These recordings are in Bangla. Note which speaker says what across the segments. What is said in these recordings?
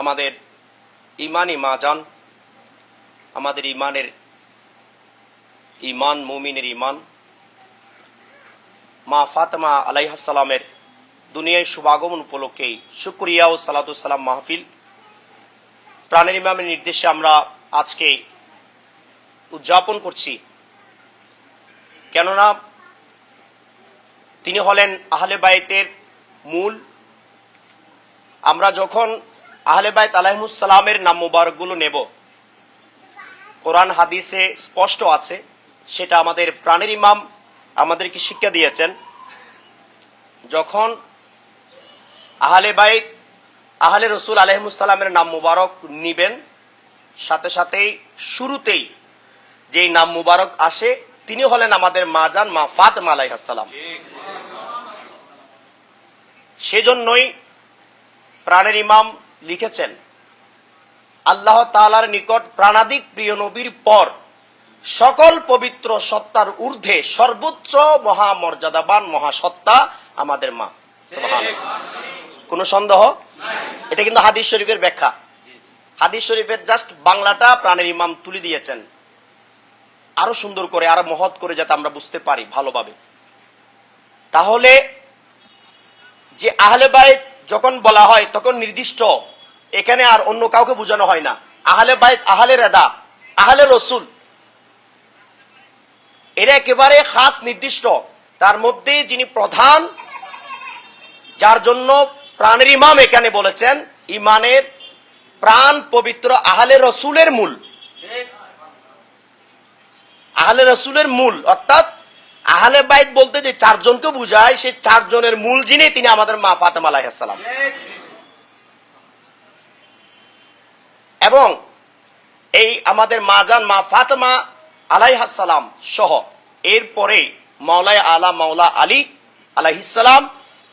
Speaker 1: আমাদের ইমানই মা যান আমাদের ইমানের ইমান, মুমিনের ইমান। মা ফাতেমা আলাইহাসালামের দুনিয়ায় শুভাগমন উপলক্ষেই শুক্রিয়া ও সালাতুসালাম মাহফিল। প্রাণের ইমামের নির্দেশে আমরা আজকে উদযাপন করছি। কেননা তিনি হলেন আহলে বাইতের মূল। আমরা যখন আহলে বাইত আলাইমুসালামের নাম মুবারকগুলো নেব। কোরআন, হাদিসে স্পষ্ট আছে, সেটা আমাদের প্রাণের ইমাম আমাদেরকে শিক্ষা দিয়েছেন। যখন আহলে বাইত, আহলে রসুল আলহিমুসালামের নাম মুবারক নিবেন, সাথে সাথেই শুরুতেই যেই নাম মুবারক আসে তিনি হলেন আমাদের মা যান মা ফাতেমা আলাইহাসালাম সেজন্যই প্রাণের ইমাম লিখেছেন, আল্লাহ তালার নিকট প্রাণাদিক প্রিয় নবীর পর সকল পবিত্র সত্তার ঊর্ধ্বে সর্বোচ্চ মহামর্যাদাবান মহাসত্তা আমাদের মা। কোনো সন্দেহ? এটা কিন্তু হাদিস শরীফের ব্যাখ্যা। হাদিস শরীফের জাস্ট বাংলাটা প্রাণের ইমাম তুলে দিয়েছেন। আরও সুন্দর করে, আরও মহৎ করে যাতে আমরা বুঝতে পারি ভালোভাবে। তাহলে যে আহলে বাইত যখন বলা হয়, তখন নির্দিষ্ট এখানে আর অন্য কাউকে বোঝানো হয় না। আহলে বাইত, আহলে রেদা, আহলে রসুল। এরা একেবারে খাস নির্দিষ্ট। তার মধ্যে যিনি প্রধান, যার জন্য প্রাণের ইমাম এখানে বলেছেন, ইমানের প্রাণ পবিত্র আহলে রসুলের মূল। আহলে রসুলের মূল, অর্থাৎ আহলে বাইত বলতে যে চারজনকে বুঝায়, সে চারজনের মূল যিনি, তিনি আমাদের মা ফাতেমা আলাইহাসালাম এবং এই আমাদের মা যান মা ফাতেমা আলাইহাসালাম সহ, এরপরে মাওলায় আলা মাওলা আলী আলাইহিসালাম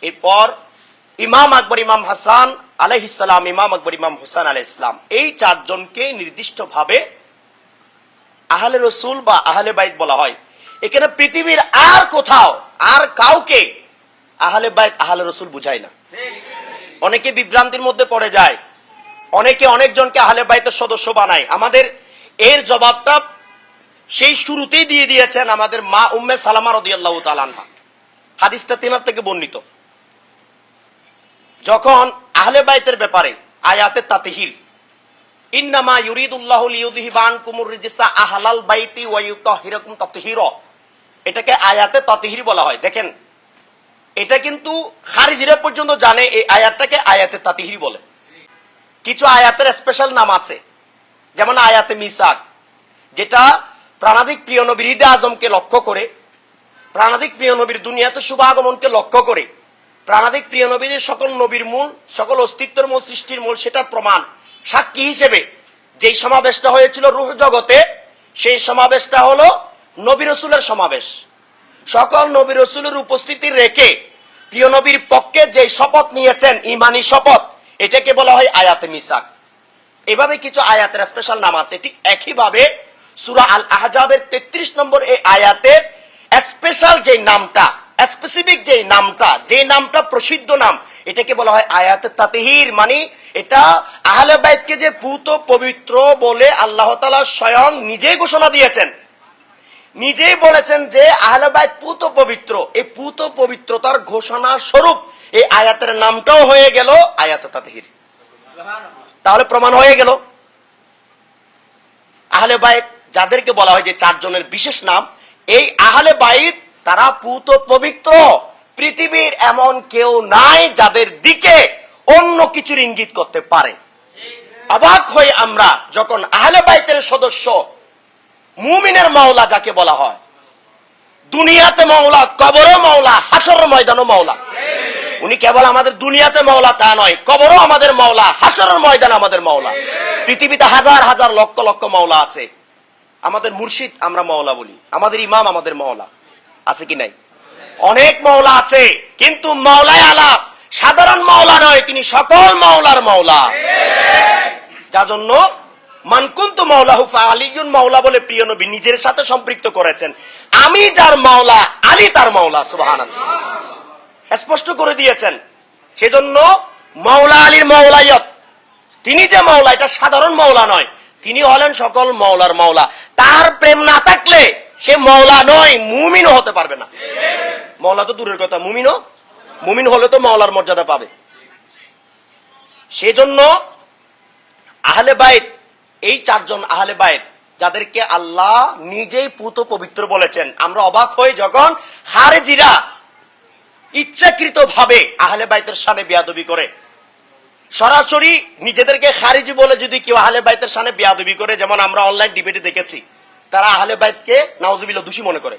Speaker 1: এরপর ইমাম আকবর, ইমাম হাসান আলাইহিসালাম ইমাম আকবর, ইমাম হুসান আলাই ইসলাম এই চারজনকে নির্দিষ্টভাবে আহলে রসুল বা আহলে বাইত বলা হয়। এখানে পৃথিবীর আর কোথাও, আর কাউকে আহলে বাইত, আহলে রসুল বুঝায় না। অনেকে বিভ্রান্তির মধ্যে পড়ে যায়। অনেকে অনেকজনকে আহলে বাইতের সদস্য বানায়। আমাদের এর জবাবটা সেই শুরুতেই দিয়ে দিয়েছেন আমাদের মা উম্মে সালামা রদিয়াল্লাহ তালানহা হাদিসটা তেনার থেকে বর্ণিত। যখন আহলে বাইতের ব্যাপারে আয়াতে তাতিহির ইন্নামা ইউরিদুল্লাহ লিউযহিবা আনকুমুর রিজসা আহলাল বাইতি ওয়া ইউতাহিরাকুম তাতহীরা। এটাকে আয়াতে তাতহীর বলা হয়। দেখেন, এটা কিন্তু খারিজিরা পর্যন্ত জানে এই আয়াতটাকে আয়াতে তাতিহির বলে। কিছু আয়াতের স্পেশাল নাম আছে। যেমন আয়াতে মিসাক, যেটা প্রাণাদিক প্রিয় নবীর ঈদে আজমকে লক্ষ্য করে প্রাণাদিক প্রিয় নবীর দুনিয়াতে শুভ আগমনকে লক্ষ্য করে প্রাণাদিক প্রিয় নবী যে সকল নবীর মূল, সকল অস্তিত্বের মূল, সৃষ্টির মূল, সেটার প্রমাণ, সাক্ষী হিসেবে যেই সমাবেশটা হয়েছিল রুহ জগতে, সেই সমাবেশটা হলো নবী রসুলের সমাবেশ। সকল নবী রসুলের উপস্থিতি রেখে প্রিয় নবীর পক্ষে যে শপথ নিয়েছেন, ইমানি শপথ এটাকে বলা হয় আয়াতে মিসাক। এভাবে কিছু আয়াতের স্পেশাল নাম আছে, ঠিক একইভাবে সুরা আল আহজাবের তেত্রিশ নম্বর এই আয়াতের স্পেশাল যে নামটা স্পেসিফিক যে নামটা যে নামটা প্রসিদ্ধ নাম, এটাকে বলা হয় আয়াতে তাতিহির মানে এটা আহলে বাইতকে যে পুত পবিত্র বলে আল্লাহ তালা স্বয়ং নিজেই ঘোষণা দিয়েছেন। নিজেই বলেছেন যে আহলে বাইত পুত পবিত্র। এই পুত পবিত্রতার ঘোষণা স্বরূপ এই আয়াতের নামটাও হয়ে গেল আয়াতে তাতিহির তাহলে প্রমাণ হয়ে গেল। আহলে বাইত যাদেরকে বলা হয় যে চারজনের বিশেষ নাম, এই আহলে বাইত তারা পুত পবিত্র। পৃথিবীর এমন কেউ নাই যাদের দিকে অন্য কিছুর ইঙ্গিত করতে পারে। অবাক হয়ে আমরা যখন আহলে বাইতের সদস্য মুমিনের মাওলা যাকে বলা হয়। দুনিয়াতে মাওলা, কবরও মাওলা হাসর ময়দানও মাওলা। উনি কেবল আমাদের দুনিয়াতে মাওলা তা নয়, কবরও আমাদের মাওলা হাসরের ময়দান আমাদের মাওলা। পৃথিবীতে হাজার হাজার লক্ষ লক্ষ মাওলা আছে। আমাদের মুর্শিদ আমরা মাওলা বলি, আমাদের ইমাম আমাদের মাওলা। আছে কি নাই? অনেক মাওলা আছে, কিন্তু মাওলায় আলাপ। সাধারণ মাওলা নয়, তিনি সকল মাওলার মাওলা। যার জন্য মানকুন্ত মাওলাহু আলিউন মাওলা বলে প্রিয় নবী নিজের সাথে সম্পৃক্ত করেছেন। আমি যার মাওলা, আলী তার মাওলা, সুবহানাল্লাহ। স্পষ্ট করে দিয়েছেন। সেজন্য মাওলা আলীর মাওলাইয়ত। তিনি যে মাওলা, এটা সাধারণ মাওলা নয়। তিনি হলেন সকল মাওলার মাওলা। তার প্রেম না থাকলে সে মাওলা নয়, মুমিনও হতে পারবে না। মাওলা তো দূরের কথা, মুমিনও? মুমিন হলে তো মাওলার মর্যাদা পাবে। সেজন্য আহলে বাইত এই চারজন আহলে বাইত, যাদেরকে আল্লাহ নিজেই পুত পবিত্র বলেছেন। আমরা অবাক হই যখন হারেজিরা ইচ্ছাকৃত ভাবে আহলে বাইতের সামনে বিয়াদবি করে। সরাসরি নিজেদেরকে খারিজি বলে যদি কেউ আহলে বাইতের সামনে বিয়াদবি করে, যেমন আমরা অনলাইন ডিবেটে দেখেছি, তারা আহলে বাইতকে নাওজুবিল্লাহ দোষী মনে করে।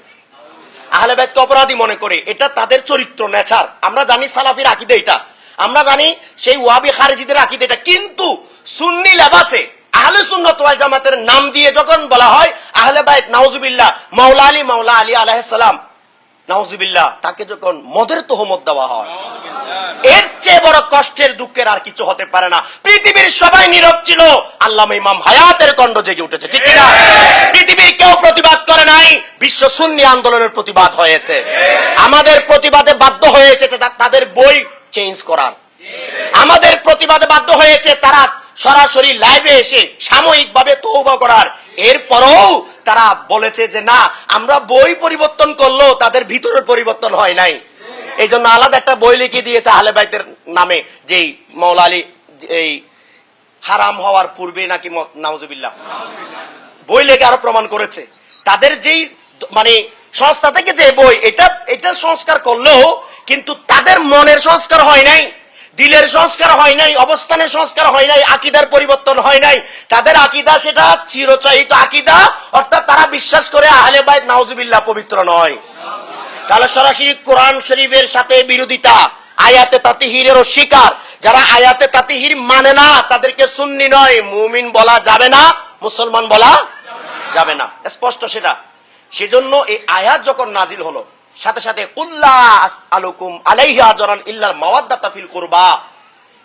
Speaker 1: আহলে বাইতকে অপরাধী মনে করে। এটা তাদের চরিত্র, নেচার। আমরা জানি সালাফির আকিদে এটা। আমরা জানি সেই ওয়াবি খারিজিদের আকিদে এটা। কিন্তু সুন্নি লেবাসে আহলে সুন্নত ওয়াল জামাতের নাম দিয়ে যখন বলা হয় আহলে বাইত নাউজুবিল্লাহ মাওলা আলী মাওলা আলী আলাইহিস সালাম নাউজুবিল্লাহ তাকে যখন মদের তোহমত দেওয়া হয় এর চেয়ে বড় কষ্টের দুঃখের আর কিছু হতে পারে না। পৃথিবীর সবাই নীরব ছিল আল্লামা ইমাম হায়াতের কণ্ঠ জেগে উঠেছে ঠিক কিনা? পৃথিবীর কেউ প্রতিবাদ করে নাই বিশ্ব সুন্নি আন্দোলনের প্রতিবাদ হয়েছে। আমাদের প্রতিবাদে বাধ্য হয়েছে তাদের বই চেঞ্জ করার। আমাদের প্রতিবাদে বাধ্য হয়েছে তারা সরাসরি লাইভে এসে সাময়িকভাবে তৌবা করার। এরপরও তারা বলেছে যে, না, আমরা বই পরিবর্তন করলেও তাদের ভিতরের পরিবর্তন হয় নাই। এই জন্য আলাদা একটা বই লিখে দিয়েছে আহলে বাইতের নামে, যেই মৌলা আলী, এই হারাম হওয়ার পূর্বে নাকি নাউজুবিল্লাহ। বই লেখে আরও প্রমাণ করেছে। তাদের যেই মানে সংস্থা থেকে যে বই, এটা এটা সংস্কার করলেও কিন্তু তাদের মনের সংস্কার হয় নাই। দিলের সংস্কার হয় নাই, অবস্থানের সংস্কার হয় নাই, আকিদার পরিবর্তন হয় নাই। তাদের আকিদা সেটা চিরচাহিত আকিদা, অর্থাৎ তারা বিশ্বাস করে আহলে বাইত নাউজুবিল্লাহ পবিত্র নয়। তাহলে সরাসরি কোরআন শরীফের সাথে বিরোধিতা, আয়াতে তাতিহিরেরও শিকার। যারা আয়াতে তাতিহির মানে না, তাদেরকে সুন্নি নয়, মুমিন বলা যাবে না, মুসলমান বলা যাবে না। স্পষ্ট সেটা। সেজন্য এই আয়াত যখন নাজিল হলো সাথে সাথে উল্লাহ আলুকুম আলাইহা জরান ইল্লাল মাওয়াদ্দাতা ফিল কুরবা।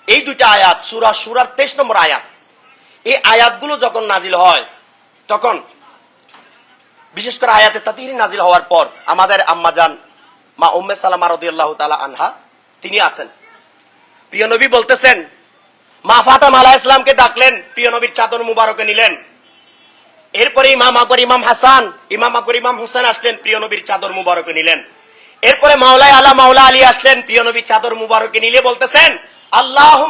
Speaker 1: এই দুইটা আয়াত, সূরা সূরার 23 নম্বর আয়াত, এই আয়াতগুলো যখন নাজিল হয়, তখন বিশেষ করে আয়াতে তাতিহির নাজিল হওয়ার পর, আমাদের আম্মাজান মা উম্মে সালামা রাদিয়াল্লাহু তাআলা আনহা, তিনি আছেন। প্রিয় নবী বলতেছেন, মা ফাতামা আলাইহিস ইসলামকে ডাকলেন, প্রিয় নবীর চাদর মুবারকে নিলেন। এরপরে ইমাম আকবর, ইমাম হাসান, ইমাম আকবর, ইমাম হোসেন আসলেন, প্রিয় নবীর চাদর মুবারকে নিলেন। এরপরে মাওলাই আলা মাওলা আলী আসলেন, প্রিয় নবীর চাদর মুবারকে নিলে বলতেছেন আল্লাহ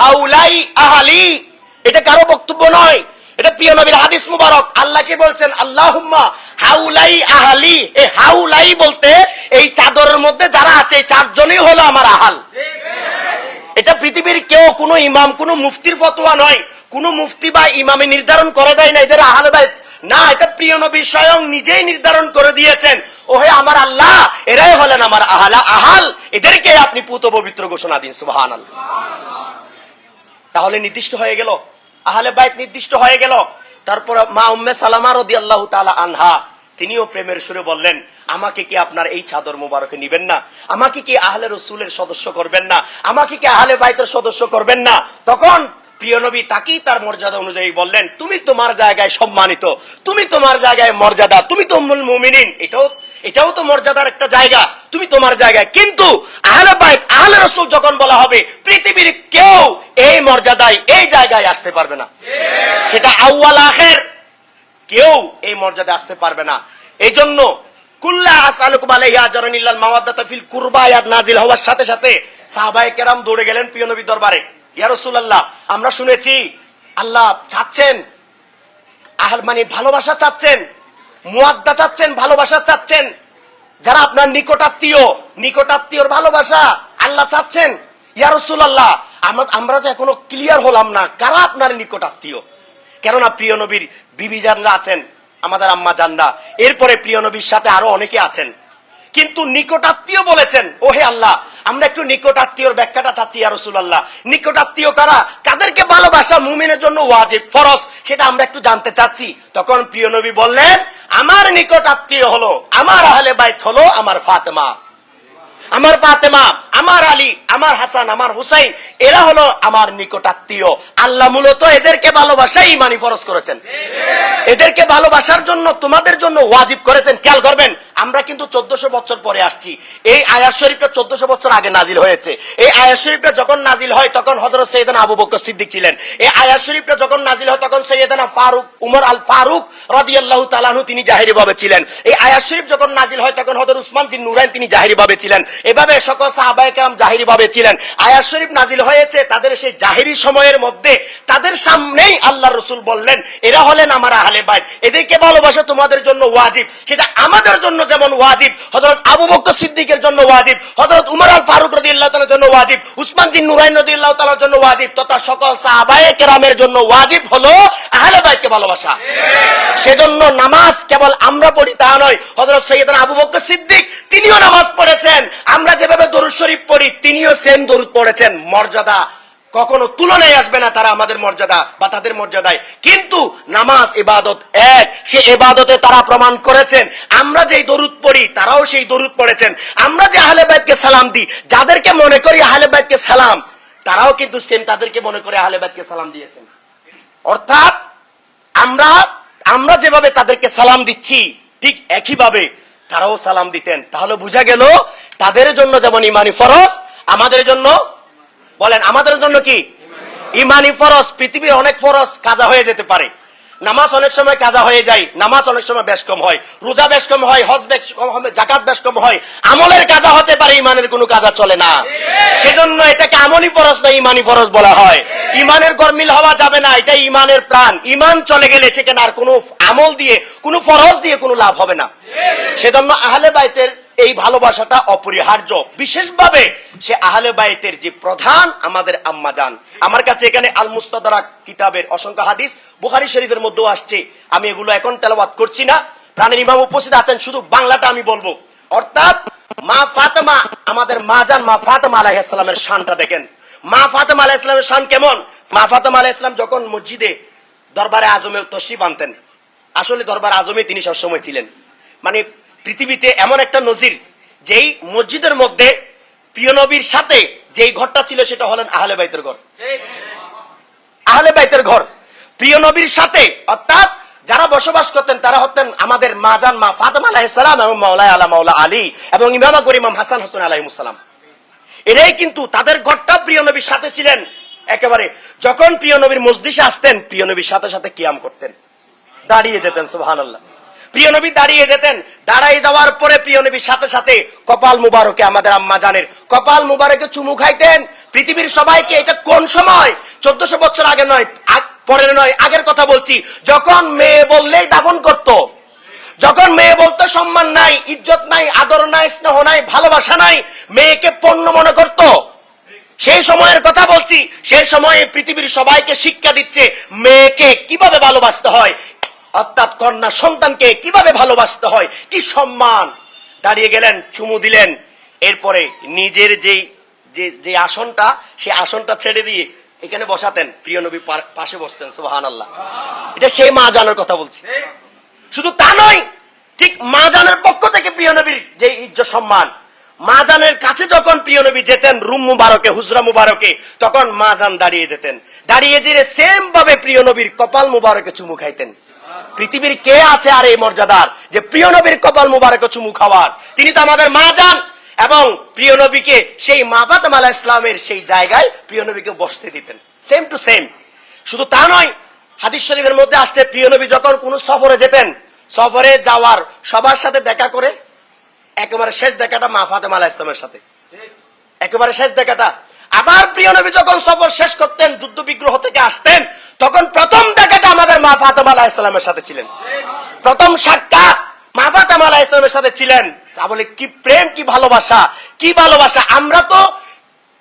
Speaker 1: হাউলাই আহালি। এটা কারও বক্তব্য নয়, এটা প্রিয় নবীর হাদিস মুবারক। আল্লাহকে বলছেন, আল্লাহুম্মা হাউলাই আহালি। এই হাউলাই বলতে, এই চাদরের মধ্যে যারা আছে, এই চারজনই হলো আমার আহাল। এটা পৃথিবীর কেউ কোনো ইমাম, কোনো মুফতির ফতোয়া নয়। কোন মুফতি বা ইমামে নির্ধারণ করে দেয় না, এদের আহলে বাইত। না, এটা প্রিয় নবী স্বয়ং নিজেই নির্ধারণ করে দিয়েছেন। ওহে আমার আল্লাহ, এরাই হলেন আমার আহালা, আহাল। এদেরকে আপনি পুত পবিত্র ঘোষণা দিন সুবহান তাহলে নির্দিষ্ট হয়ে গেল? আহলে বাইত নির্দিষ্ট হয়ে গেল? তারপর মা উম্মে সালামা রদি আল্লাহ তালা আনহা, তিনিও প্রেমের সুরে বললেন, আমাকে কি আপনার এই চাদর মুবারকে নিবেন না? আমাকে কি আহলে রসুলের সদস্য করবেন না? আমাকে কি আহলে বাইতের সদস্য করবেন না? তখন প্রিয় নবী তাকেই তার মর্যাদা অনুযায়ী বললেন, তুমি তোমার জায়গায় সম্মানিত, তুমি তোমার জায়গায় মর্যাদা, তুমি তো মুমিনিন। এটাও এটাও তো মর্যাদার একটা জায়গা, তুমি তোমার জায়গায়। কিন্তু আহলে বাইত, আহলে রসুল যখন বলা হবে, পৃথিবীর কেউ এই মর্যাদায়, এই জায়গায় আসতে পারবে না। সেটা আউয়াল আখের। কেউ এই মর্যাদা আসতে পারবে না। এই জন্য কুল্লা আসালুকুম আলাইহি আজরান ইল্লাল মাওয়াদ্দাতা ফিল কুরবা আয়াত নাজিল হওয়ার সাথে সাথে সাহাবায়ে কেরাম দৌড়ে গেলেন প্রিয় নবী দরবারে। ইয়া রাসূলুল্লাহ, আমরা শুনেছি আল্লাহ চাচ্ছেন, আহল মানে ভালোবাসা চাচ্ছেন মুয়াদ্দা চাচ্ছেন, ভালোবাসা চাচ্ছেন। যারা আপনার নিকটাত্মীয়, নিকটাত্মীয়র ভালোবাসা আল্লাহ চাচ্ছেন, ইয়া রাসূলুল্লাহ আমরা- তো এখনও ক্লিয়ার হলাম না কারা আপনার নিকটাত্মীয়। কেননা প্রিয় নবীর বিবি জানরা আছেন, আমাদের আম্মা জানরা। এরপরে প্রিয় নবীর সাথে আরও অনেকে আছেন। কিন্তু নিকটাত্মীয় বলেছেন ওহে আল্লাহ আমরা একটু নিকটাত্মীয়র ব্যাখ্যাটা চাচ্ছি ইয়া রাসূলুল্লাহ। নিকটাত্মীয় কারা? কাদেরকে ভালোবাসা মুমিনের জন্য ওয়াজিব ফরজ সেটা আমরা একটু জানতে চাচ্ছি। তখন প্রিয় নবী বললেন আমার নিকটাত্মীয় হলো আমার আহলে বাইত হলো আমার ফাতেমা। আমার ফাতেমা আমার আলী আমার হাসান আমার হুসাইন এরা হলো আমার নিকটাত্মীয়। আল্লাহ মূলত এদেরকে ভালোবাসাই মানি ফরজ করেছেন। এদেরকে ভালোবাসার জন্য তোমাদের জন্য ওয়াজিব করেছেন। খেয়াল করবেন আমরা কিন্তু চোদ্দশো বছর পরে আসছি। এই আয়াত শরীফটা চোদ্দশো বছর আগে নাজিল হয়েছে। এই আয়াত শরীফটা যখন নাজিল হয়, তখন হজরত সৈয়দান আবু বকর সিদ্দিক ছিলেন। এই আয়াত শরীফটা যখন নাজিল হয়, তখন সৈয়দানা ফারুক, উমর আল ফারুক রাদিয়াল্লাহু তাআলাহু তিনি জাহেরি ভাবে ছিলেন। এই আয়াত শরীফ যখন নাজিল হয়, তখন হযরত উসমান জিন নুরাইন তিনি জাহেরি ভাবে ছিলেন। এভাবে সকল সাহাবায়ে কেরাম জাহেরি ভাবে ছিলেন। আয়াত শরীফ নাজিল হয়েছে তাদের সেই জাহেরি সময়ের মধ্যে। তাদের সামনেই আল্লাহ রসুল বললেন, এরা হলেন আমার আহলে বাইত। এদেরকে ভালোবাসা তোমাদের জন্য ওয়াজিব। সেটা আমাদের জন্য যেমন ওয়াজিব, হযরত আবু বকর সিদ্দিকের জন্য ওয়াজিব, হযরত উমর আল ফারুক রাদিয়াল্লাহু তাআলার জন্য ওয়াজিব, উসমান জিন নুরাইন রাদিয়াল্লাহু তাআলার জন্য ওয়াজিব, তথা সকল সাহাবায়ে কেরামের জন্য ওয়াজিব হলো আহলে বাইতকে ভালোবাসা। সেজন্য নামাজ কেবল আমরা পড়ি তা নয়, হযরত সৈয়দনা আবু বকর সিদ্দিক, তিনিও নামাজ পড়েছেন। আমরা যেভাবে দরুদ শরীফ পড়ি, তিনিও সেম দরুদ পড়েছেন। মর্যাদা কখনো তুলনায় আসবে না তারা আমাদের মর্যাদা বা তাদের মর্যাদায়। কিন্তু নামাজ, ইবাদত এক। সে ইবাদতে তারা প্রমাণ করেছেন। আমরা যেই দরুদ পড়ি, তারাও সেই দরুদ পড়েছেন। আমরা যে আহলে বাইতকে সালাম দিই, যাদেরকে মনে করি আহলে বাইতকে সালাম, তারাও কিন্তু সেম তাদেরকে মনে করে আহলে বাইতকে সালাম দিয়েছেন। অর্থাৎ আমরা আমরা যেভাবে তাদেরকে সালাম দিচ্ছি, ঠিক একইভাবে তারাও সালাম দিতেন। তাহলে বোঝা গেল, তাদের জন্য যেমন ইমানি ফরজ, আমাদের জন্য বলেন, আমাদের জন্য কি? ইমানি ফরজ, পৃথিবীর অনেক ফরজ কাজা হয়ে যেতে পারে। নামাজ অনেক সময় কাজা হয়ে যায়, নামাজ অনেক সময় বেশ কম হয়, রোজা বেশ কম হয়, হজ বেশ কম হবে জাকাত বেশ কম হয়, আমলের কাজা হতে পারে, ইমানের কোনো কাজা চলে না। সেজন্য এটাকে আমলি ফরজ না ইমানি ফরজ বলা হয়। ইমানের গরমিল হওয়া যাবে না এটা ইমানের প্রাণ। ইমান চলে গেলে সেখানে আর কোনো আমল দিয়ে, কোনো ফরজ দিয়ে কোনো লাভ হবে না। সেজন্য আহলে বাইতের এই ভালোবাসাটা অপরিহার্য। বিশেষভাবে সে আহলে বাইতের যে প্রধান আমাদের আম্মা জান আমার কাছে এখানে আল মুস্তাদারাক কিতাবের অসংখ্য হাদিস বুখারী শরীফের মধ্যেও আসছে। আমি এগুলো এখন তেলাওয়াত করছি না। প্রাণের ইমাম উপস্থিত আছেন, শুধু বাংলাটা আমি বলব। অর্থাৎ মা ফাতেমা, আমাদের মা জান মা ফাতেমা আলাইহিস সালামের শানটা দেখেন। মা ফাতেমা আলাইহিস সালামের শান কেমন? মা ফাতেমা আলাইহিস সালাম যখন মসজিদে দরবারে আজমে তশরিফ আনতেন, আসলে দরবার আজমে তিনি সবসময় ছিলেন। মানে পৃথিবীতে এমন একটা নজির যেই মসজিদের মধ্যে প্রিয় নবীর সাথে যেই ঘরটা ছিল সেটা হলেন আহলে বাইতের ঘর। আহলে বাইতের ঘর। প্রিয় নবীর সাথে, অর্থাৎ যারা বসবাস করতেন, তারা হতেন আমাদের মা জান মা ফাতেমা আলাইহিস এবং মাওলানা আলা মাওলা আলী এবং ইমাম আকবর হাসান হোসেন আলাইহিস সালাম। এরাই কিন্তু তাদের ঘরটা প্রিয় নবীর সাথে ছিলেন। একেবারে যখন প্রিয় নবীর মসজিদে আসতেন, প্রিয় নবীর সাথে সাথে কিয়াম করতেন। দাঁড়িয়ে যেতেন, সুবহানাল্লাহ। প্রিয় নবী দাঁড়িয়ে যেতেন। দাঁড়াই যাওয়ার পরে প্রিয় নবীর সাথে সাথে কপাল মুবারকে আমাদের আম্মা জানের। কপাল মুবারকে চুমু খাইতেন। পৃথিবীর সবাইকে এটা কোন সময়? চোদ্দশো বছর আগে নয় পরের নয়, আগের কথা বলছি। যখন মেয়ে বললেই দাফন করত। যখন মেয়ে বলতো, সম্মান নাই, ইজ্জত নাই, আদর নাই, স্নেহ নাই, ভালোবাসা নাই, মেয়েকে পণ্য মনে করত। সেই সময়ের কথা বলছি। সেই সময়ে পৃথিবীর সবাইকে শিক্ষা দিচ্ছে, মেয়েকে কীভাবে ভালোবাসতে হয়? অর্থাৎ কন্যা সন্তানকে কীভাবে ভালোবাসতে হয়? কি সম্মান? দাঁড়িয়ে গেলেন, চুমু দিলেন। এরপরে নিজের যেই যে যে আসনটা, সেই আসনটা ছেড়ে দিয়ে এখানে বসাতেন। প্রিয় নবী পাশে বসতেন সুবাহান আল্লাহ এটা সেই মা জানার কথা বলছি। শুধু তা নয়, ঠিক মা জানের পক্ষ থেকে প্রিয় নবীর যে ইজ্জত সম্মান। মা জানের কাছে যখন প্রিয় নবী যেতেন, রুম মুবারকে, হুজরা মুবারকে, তখন মা জান দাঁড়িয়ে যেতেন। দাঁড়িয়ে যেতে সেম ভাবে প্রিয় নবীর কপাল মুবারকে চুমু খাইতেন। পৃথিবীর কে আছে আর এই মর্যাদার? যে প্রিয় নবীর কপাল মুবারকে চুমু খাওয়ার। তিনি তো আমাদের মা যান এবং প্রিয় নবীকে সেই মা ফাতেমা আলাইহিস ইসলামের সেই জায়গায় প্রিয় নবীকে বসতে দিতেন। সেম টু সেম শুধু তা নয় হাদিস শরীফের মধ্যে আসতে প্রিয় নবী যখন কোন সফরে যেতেন সফরে যাওয়ার সবার সাথে দেখা করে একেবারে শেষ দেখাটা মা ফাতেমা আলাইহিস ইসলামের সাথে। একেবারে শেষ দেখাটা আবার প্রিয় নবী যখন সফর শেষ করতেন যুদ্ধ বিগ্রহ থেকে আসতেন, তখন প্রথম দেখাটা আমাদের মা ফাতেমা আলাইহিস সালামের সাথে ছিলেন। প্রথম সাক্ষাৎ মা ফাতেমা আলাইহিস সালামের সাথে ছিলেন। তা বলে, কি প্রেম, কি ভালোবাসা কি ভালোবাসা। আমরা তো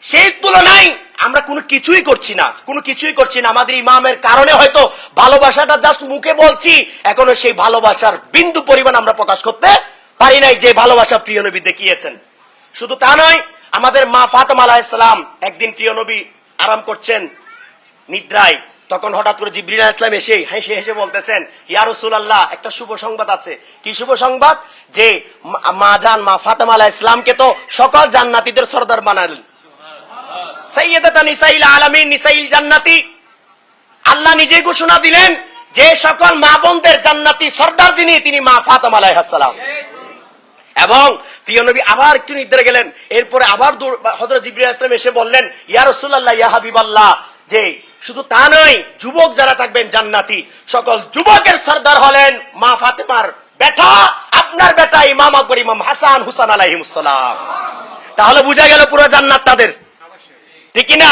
Speaker 1: সেই তুলনায় আমরা কোনো কিছুই করছি না, কোনো কিছুই করছি না। আমাদের ইমামের কারণে হয়তো ভালোবাসাটা জাস্ট মুখে বলছি, এখনও সেই ভালোবাসার বিন্দু পরিমাণ আমরা প্রকাশ করতে পারি নাই, যে ভালোবাসা প্রিয় নবী দেখিয়েছেন। শুধু তা নয় আমাদের মা ফাতেমা আলাইহিস সালাম একদিন প্রিয় নবী আরাম করছেন নিদ্রায়। তখন হঠাৎ করে জিবরিল আলাইহিস সালাম এসে হেসে হেসে বলতেছেন ইয়া রাসূলুল্লাহ একটা শুভ সংবাদ আছে। কি শুভ সংবাদ? যে মা- জান মা ফাতেমা আলাইহিস সালামকে তো সকল জান্নাতীদের সর্দার বানালেন জান্নাতি। আল্লাহ নিজে ঘোষণা দিলেন যে সকল মা বোনদের জান্নাতি সর্দার যিনি তিনি মা ফাতেমা আলাইহিস সালাম। এবং প্রিয় নবী আবার একটু নিদ্রে গেলেন। এরপরে আবার হজরত জিবরিল ইসলাম এসে বললেন, ইয়া রসুল্লাহ ইয়া হাবিবাল্লাহ। যে শুধু তা নয়, যুবক যারা থাকবেন জান্নাতি, সকল যুবকের সর্দার হলেন মা ফাতেমার বেটা, আপনার বেটা ইমাম আকবর, ইমাম হাসান হুসান আলাইহিমুসালাম তাহলে বুঝা গেল পুরো জান্নাত তাদের। ঠিক না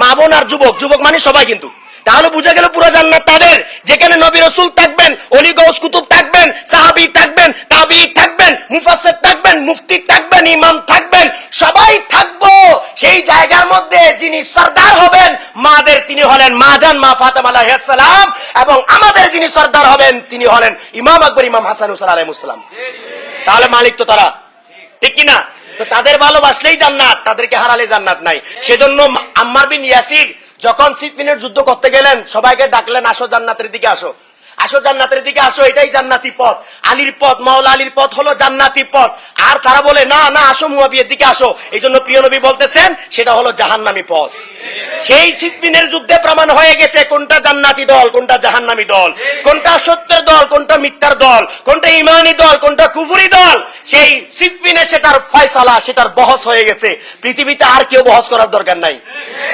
Speaker 1: মা বোন আর যুবক যুবক মানে সবাই কিন্তু। তাহলে বুঝা গেল পুরো জান্নাত তাদের। যেখানে নবী রসুল থাকবেন, অলি গৌস কুতুব থাকবেন, সাহাবি থাকবেন তাবি থাকবেন, মুফাসসির থাকবেন, মুফতি থাকবেন, ইমাম থাকবেন, সবাই থাকব। সেই জায়গার মধ্যে যিনি সর্দার হবেন, মাদের তিনি হলেন মাজান মা ফাতেমা আলাইহিস এবং আমাদের যিনি সর্দার হবেন, তিনি হলেন ইমাম আকবর, ইমাম হাসান হুসাইন আলাইহিস সালাম। তাহলে মালিক তো তারা। ঠিক কি না তো তাদের ভালোবাসলেই জান্নাত, তাদেরকে হারালে জান্নাত নাই। সেজন্য আম্মার বিন ইয়াসির যখন সিফিনের যুদ্ধ করতে গেলেন সবাইকে ডাকলেন আসো জান্নাতের দিকে আসো। আসো জান্নাতের দিকে, আসো, এটাই জান্নাতি পথ। আলীর পথ, মাওলা আলীর পথ হলো জান্নাতি পথ। আর তারা বলে, না না, আসো মুয়াবিয়ের দিকে, আসো। এই জন্য প্রিয় নবী বলতেছেন, সেটা হলো জাহান্নামী পথ। সেই সিপিনের যুদ্ধে প্রমাণ হয়ে গেছে কোনটা জান্নাতি দল, কোনটা জাহান্নামী দল। কোনটা সত্যের দল, কোনটা মিথ্যার দল। কোনটা ইমানি দল, কোনটা কুফুরি দল। সেই সিপিনে সেটার ফয়সালা, সেটার বহস হয়ে গেছে। পৃথিবীতে আর কেউ বহস করার দরকার নাই।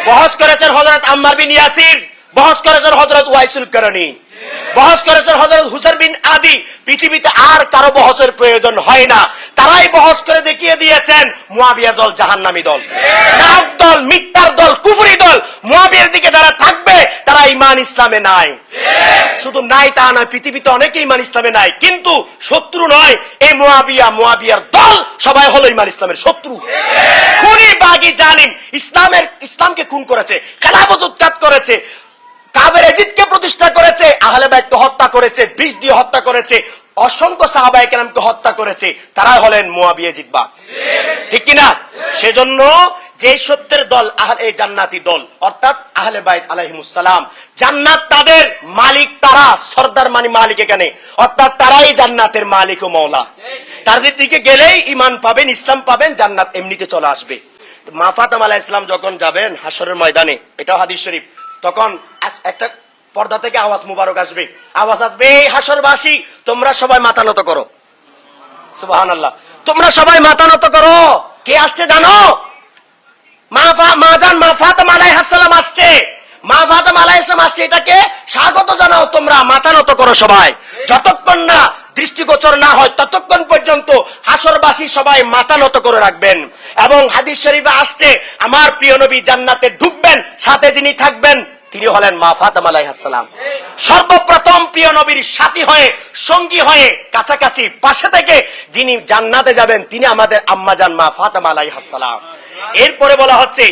Speaker 1: বহস করেছেন হজরত আম্মার বিন ইয়াসির, বহস করেছেন হজরত ওয়াইসুল করণী। বহস করেছেন হজরত হুসেন বিন আদি। পৃথিবীতে আর কারও বহসের প্রয়োজন হয় না। তারাই বহস করে দেখিয়ে দিয়েছেন, মুয়াবিয়া দল জাহান্নামী দল। নাহক দল, মিথ্যার দল, কুফরি দল, মুয়াবিয়ার দিকে যারা থাকবে, তারা ইমান ইসলামে নাই। শুধু নাই তা নয়, পৃথিবীতে অনেকে ইমান ইসলামে নাই। কিন্তু শত্রু নয়, এই মুয়াবিয়া, মুয়াবিয়ার দল সবাই হলো ইমান ইসলামের শত্রু। খুনি বাগি জালিম, ইসলামের, ইসলামকে খুন করেছে, খেলাফত উৎখাত করেছে। কাবের এজিদকে প্রতিষ্ঠা করেছে, আহলে বাইতকে হত্যা করেছে, বিষ দিয়ে হত্যা করেছে, অসংখ্য সাহাবায়ে কেরামকে হত্যা করেছে তারা হলেন মুয়াবিয়া জিতবা ঠিক কিনা? সেজন্য যে সত্যের দল আহলে জান্নাতি দল, অর্থাৎ আহলে বাইত আলাইহিমুসসালাম জান্নাত তাদের মালিক তারা, সর্দার মানি মালিক এখানে, অর্থাৎ তারাই জান্নাতের মালিক ও মৌলা তাদের দিকে গেলেই ইমান পাবেন, ইসলাম পাবেন, জান্নাত এমনিতে চলে আসবে। মা ফাতেমা আলাইহিস সালাম যখন যাবেন হাসরের ময়দানে, এটাও হাদিস শরীফ, তখন একটা পর্দা থেকে আওয়াজ মুবারক আসবে। আওয়াজ আসবে, এই হাসরবাসী, তোমরা সবাই মাথা নত করো। সুবাহান আল্লাহ তোমরা সবাই মাথা নত করো। কে আসছে জানো? মা মা জান, মা আসছে। মা ফাতেমা আলাইহিস আসছে, এটাকে স্বাগত জানাও তোমরা, মাথা নত করো সবাই। যতক্ষণ না দৃষ্টিগোচর না হয়, ততক্ষণ পর্যন্ত হাসরবাসী সবাই মাথা নত করে রাখবেন। এবং হাদিস শরীফে আসছে, আমার প্রিয় নবী জান্নাতে ঢুকবেন, সাথে যিনি থাকবেন তিনি হলেন মা ফাতেমা আলাইহিস সালাম। সর্বপ্রথম প্রিয় নবীর সাথী হয়ে, সঙ্গী হয়ে, কাছাকাছি, পাশে থেকে যিনি জান্নাতে যাবেন, তিনি আমাদের আম্মা জান মা ফাতেমা আলাইহিস সালাম। এরপরে বলা হচ্ছে,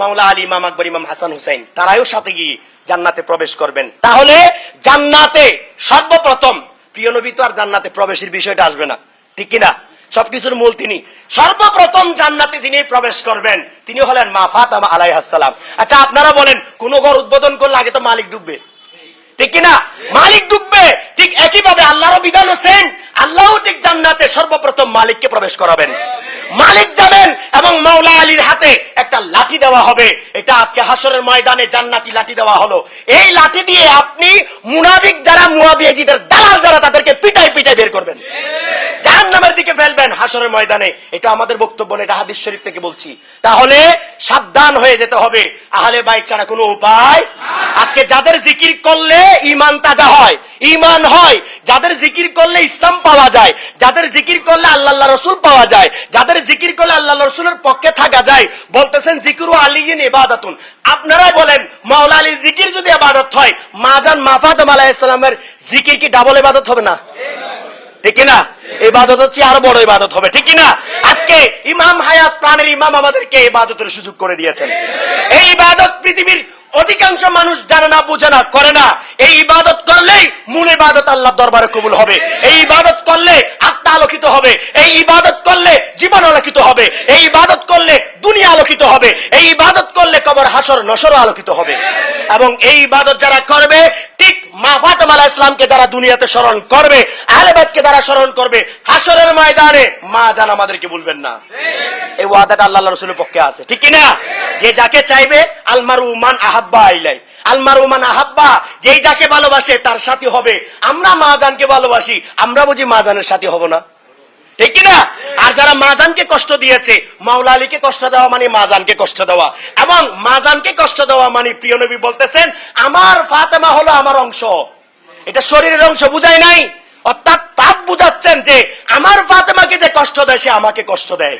Speaker 1: মাওলা আলী, ইমাম আকবর, ইমাম হাসান হুসাইন, তারাও সাথে গিয়ে জান্নাতে প্রবেশ করবেন। তাহলে জান্নাতে সর্বপ্রথম, প্রিয় নবী তো আর জান্নাতে প্রবেশের বিষয়টা আসবে না, ঠিক কিনা? সবকিছুর মূল তিনি। সর্বপ্রথম জান্নাতে যিনি প্রবেশ করবেন, তিনি হলেন মা ফাতেমা আলাইহিস সালাম। আচ্ছা আপনারা বলেন, কোন ঘর উদ্বোধন করলে আগে তো মালিক ডুববে? ঠিক কিনা? মালিক ডুববে, ঠিক একইভাবে আল্লাহরও বিধান হোসেন আল্লাহও ঠিক জান্নাতে সর্বপ্রথম মালিককে প্রবেশ করাবেন। মালিক যাবেন এবং মাওলা আলীর হাতে একটা লাঠি দেওয়া হবে। এটা আজকে হাসরের ময়দানে জান্নাতি লাঠি দেওয়া হলো। এই লাঠি দিয়ে আপনি মুনাবিক যারা মুয়াবিয়াজিদের দালাল যারা, তাদেরকে পিটাই পিটাই বের করবেন। জাহান্নামের দিকে ফেলবেন হাসরের ময়দানে। এটা আমাদের বক্তব্য না, এটা হাদিস শরীফ থেকে বলছি। তাহলে সাবধান হয়ে যেতে হবে। আহলে বাইক ছাড়া কোনো উপায় আজকে যাদের জিকির করলে ইমান তাজা হয় ইমান হয়। যাদের জিকির করলে ইসলাম পাওয়া যায়, যাদের জিকির করলে আল্লাহ রসুল পাওয়া যায়, যাদের জিকির করলে আল্লাহ রসুলের পক্ষে থাকা যায়, বলতেছেন জিকির আলিগিন ইবাদাতুন। আপনারা বলেন, মাওলা আলীর জিকির যদি আবাদত হয় মাজান মাফাদম আলাইসালামের জিকির কি ডাবল ইবাদত হবে না? ঠিক না ইবাদত হচ্ছে আরও বড় ইবাদত হবে, ঠিক না আজকে ইমাম হায়াত প্রাণের ইমাম আমাদেরকে ইবাদতের সুযোগ করে দিয়েছেন। এই ইবাদত পৃথিবীর অধিকাংশ মানুষ জানে না, বুঝে না, করে না। এই ইবাদত করলেই মূল ইবাদত আল্লাহ দরবারে কবুল হবে। এই ইবাদত করলে আত্মা আলোকিত হবে। এই ইবাদত করলে জীবন আলোকিত হবে। এই ইবাদত করলে দুনিয়া আলোকিত হবে। এই ইবাদত করলে কবর, হাসর নসর আলোকিত হবে। এবং এই ইবাদত যারা করবে ঠিক মা ফাতেমা ইসলামকে যারা দুনিয়াতে স্মরণ করবে আহলেবাদকে যারা স্মরণ করবে হাসরের ময়দানে মা জান আমাদেরকে বলবেন না। এই ওয়াদাটা আল্লাহ রসুলের পক্ষে আছে ঠিক কি না যে যাকে চাইবে আলমারু মান আহাব্বা আইলাই আলমারু মান আহাব্বা যেই যাকে ভালোবাসে তার সাথী হবে। আমরা মা জানকে ভালোবাসি আমরা বুঝি মা জানের সাথী হব না। ঠিক কি না আর যারা মাজানকে কষ্ট দিয়েছে, মাওলা আলীকে কষ্ট দেওয়া মানে মাজানকে কষ্ট দেওয়া। এবং মাজানকে কষ্ট দেওয়া মানে প্রিয় নবী বলতেছেন, আমার ফাতেমা হলো আমার অংশ। এটা শরীরের অংশ বুঝাই নাই? অর্থাৎ পাপ বুঝাচ্ছেন যে, আমার ফাতেমাকে যে কষ্ট দেয়, সে আমাকে কষ্ট দেয়।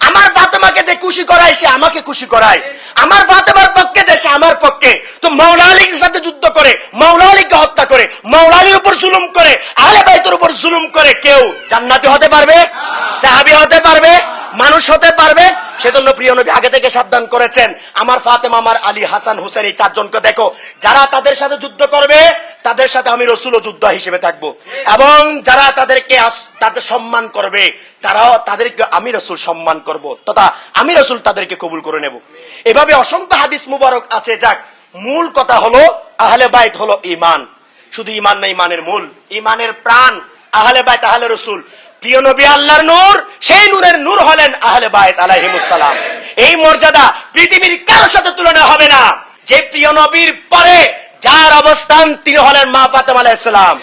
Speaker 1: আমার ফাতেমাকে যে খুশি করায়, সে আমাকে খুশি করায়। আমার ফাতেমার পক্ষে দেশে আমার পক্ষে। তো মৌলা আলীর সাথে যুদ্ধ করে, মৌলা আলীকে হত্যা করে, মৌলা আলীর উপর জুলুম করে, আহলে বাইতের উপর জুলুম করে কেউ জান্নাতি হতে পারবে? সাহাবি হতে পারবে? মানুষ হতে পারবে? সেজন্য প্রিয় নবী, আগে থেকে সাবধান করেছেন। আমার ফাতেমা, আমার আলী হাসান হুসেন, এই চারজনকে দেখো, যারা তাদের সাথে যুদ্ধ করবে, তাদের সাথে আমি রসুল যুদ্ধ হিসেবে থাকব। এবং যারা তাদেরকে তাদের সম্মান করবে, তারাও তাদেরকে আমি রসুল সম্মান করব। তথা আমি রসুল তাদেরকে কবুল করে নেব। এভাবে অসংখ্য হাদিস মুবারক আছে। যাক, মূল কথা হলো, আহলে বাইত হলো ইমান শুধু ইমান না ইমানের মূল। ইমানের প্রাণ, আহলে বাইত, আহলে রসুল। প্রিয় নবী আল্লাহর নূর, সেই নূরের নূর হলেন আহলে বায়ত আলাহিমুসালাম এই মর্যাদা পৃথিবীর কারোর সাথে তুলনা হবে না। যে প্রিয় নবীর পরে যার অবস্থান তিনি হলেন মা ফাতেম আলাইসালাম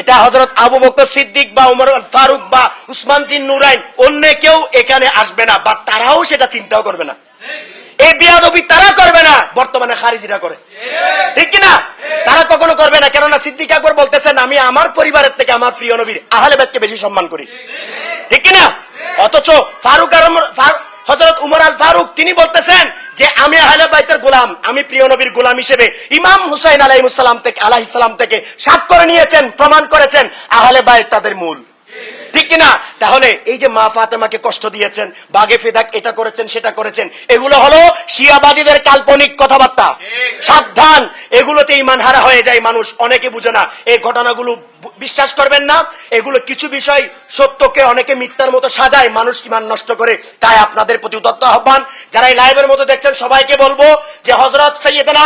Speaker 1: এটা হজরত আবু বকর সিদ্দিক বা উমর ফারুক বা উসমান জিন নুরাইন, অন্য কেউ এখানে আসবে না, বা তারাও সেটা চিন্তাও করবে না। এই বিয়াদবি তারা করবে না। বর্তমানে খারিজিরা করে। ঠিক কিনা? তারা কখনো করবে না। কেননা সিদ্দিক আকবর বলতেছেন, আমি আমার পরিবারের থেকে আমার প্রিয় নবীর আহলে বাইতকে বেশি সম্মান করি। ঠিক কিনা? অথচ ফারুক আর উমর- আল ফারুক, তিনি বলতেছেন যে, আমি আহলে বাইতের গোলাম, আমি প্রিয় নবীর গোলাম হিসেবে ইমাম হুসাইন আলাইহিসসালাম থেকে আলাইহিসসালাম থেকে সাপ করে নিয়েছেন, প্রমাণ করেছেন, আহলে বাইত তাদের মূল। ঠিক কিনা? তাহলে এই যে মা ফাতেমাকে কষ্ট দিয়েছেন বাগে ফেদাক এটা করেছেন সেটা করেছেন এগুলো হলো শিয়াবাদীদের কাল্পনিক কথাবার্তা। সাবধান এগুলোতে ইমান হারা হয়ে যায় মানুষ অনেকে বুঝে না। এই ঘটনাগুলো বিশ্বাস করবেন না এগুলো কিছু বিষয় সত্যকে অনেকে মিথ্যার মতো সাজায় মানুষ ইমান নষ্ট করে তাই আপনাদের প্রতি উদত্ত আহ্বান। যারা এই লাইভের মতো দেখছেন সবাইকে বলব যে হজরত সৈয়দনা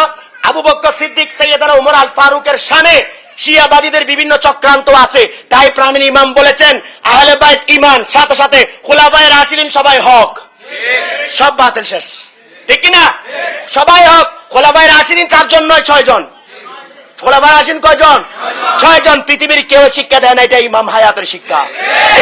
Speaker 1: আবু বক্কর সিদ্দিক সৈয়দনা উমর আল ফারুকের সামনে শিয়াবাদীদের বিভিন্ন চক্রান্ত আছে। তাই প্রাণীর ইমাম বলেছেন, আহলে বাইত ইমান সাথে সাথে খোলাবায়ের রাসিলিন সবাই হক। সব বাতিল শেষ। ঠিক কিনা? সবাই হক খোলাবায়ের রাসিলিন চারজন নয় ছয় জন খোলাবায় আসেন কয়জন? ছয় জন পৃথিবীর কেউ শিক্ষা দেয় না এটা ইমাম হায়াতের শিক্ষা।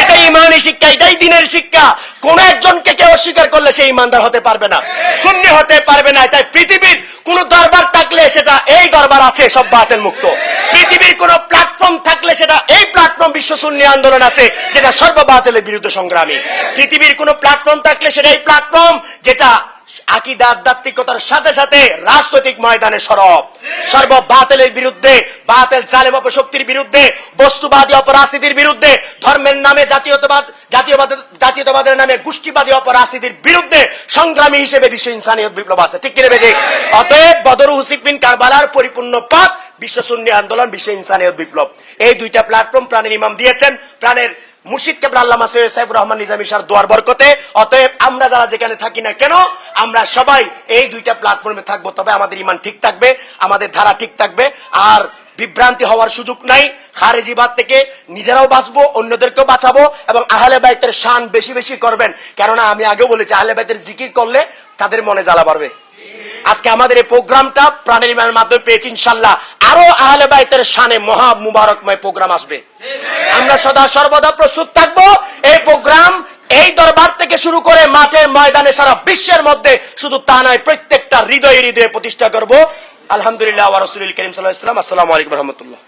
Speaker 1: এটা ইমানি শিক্ষা, এটাই দিনের শিক্ষা। কোন একজনকে কেউ অস্বীকার করলে সে ইমানদার হতে পারবে না শূন্য হতে পারবে না। তাই পৃথিবীর কোন দরবার থাকলে সেটা এই দরবার আছে, সব বাতেল মুক্ত। পৃথিবীর কোন প্ল্যাটফর্ম থাকলে সেটা এই প্ল্যাটফর্ম বিশ্ব শূন্য আন্দোলন আছে, যেটা সর্ববাতিলের বিরুদ্ধে সংগ্রামী। পৃথিবীর কোন প্ল্যাটফর্ম থাকলে সেটা এই প্ল্যাটফর্ম যেটা আকিদা আধ্যাত্মিকতার সাথে সাথে রাজনৈতিক ময়দানে সরব। সর্ব বাতিলের বিরুদ্ধে, বাতিল জালেম অপশক্তির বিরুদ্ধে, বস্তুবাদী বিরুদ্ধে, ধর্মের নামে জাতীয়তাবাদ জাতীয়বাদ জাতীয়তাবাদের নামে গোষ্ঠীবাদী বিরুদ্ধে সংগ্রামী হিসেবে বিশ্ব ইনসানিয়ত বিপ্লব আছে। ঠিক কিনে অতএব বদর কারবালার পরিপূর্ণ পথ বিশ্ব সুন্নি আন্দোলন, বিশ্ব ইনসানিয়ত বিপ্লব। এই দুইটা প্ল্যাটফর্ম প্রাণের ইমাম দিয়েছেন। প্রাণের মুর্শিদ কেবরা আল্লামা সৈয়দ সাইফুর রহমান নিজামী সার দোয়ার বরকতে, অতএব আমরা যারা যেখানে থাকি না কেন, আমরা সবাই এই দুইটা প্ল্যাটফর্মে থাকব, তবে আমাদের ইমান ঠিক থাকবে, আমাদের ধারা ঠিক থাকবে, আর বিভ্রান্তি হওয়ার সুযোগ নাই। খারেজিবাদ থেকে নিজেরাও বাঁচবো, অন্যদেরকেও বাঁচাবো, এবং আহলে বাইতের শান বেশি বেশি করবেন। কেননা আমি আগেও বলেছি, আহলে বাইতের জিকির করলে তাদের মনে জ্বালা বাড়বে। আজকে আমাদের এই প্রোগ্রামটা প্রাণের ইমানের মাধ্যমে পেয়েছি, ইনশাল্লাহ। আরও আহলে বাইতের শানে মহা মুবারকময় প্রোগ্রাম আসবে। আমরা সদা সর্বদা প্রস্তুত থাকব। এই প্রোগ্রাম এই দরবার থেকে শুরু করে মাঠে, ময়দানে, সারা বিশ্বের মধ্যে শুধু তা নয়, প্রত্যেকটা হৃদয়ে হৃদয়ে প্রতিষ্ঠা করব। আলহামদুলিল্লাহ, ওয়া রাসূলুল করিম সাল্লাল্লাহু আলাইহি ওয়াসাল্লাম আসসালামু আলাইকুম রহমতুল্লাহ।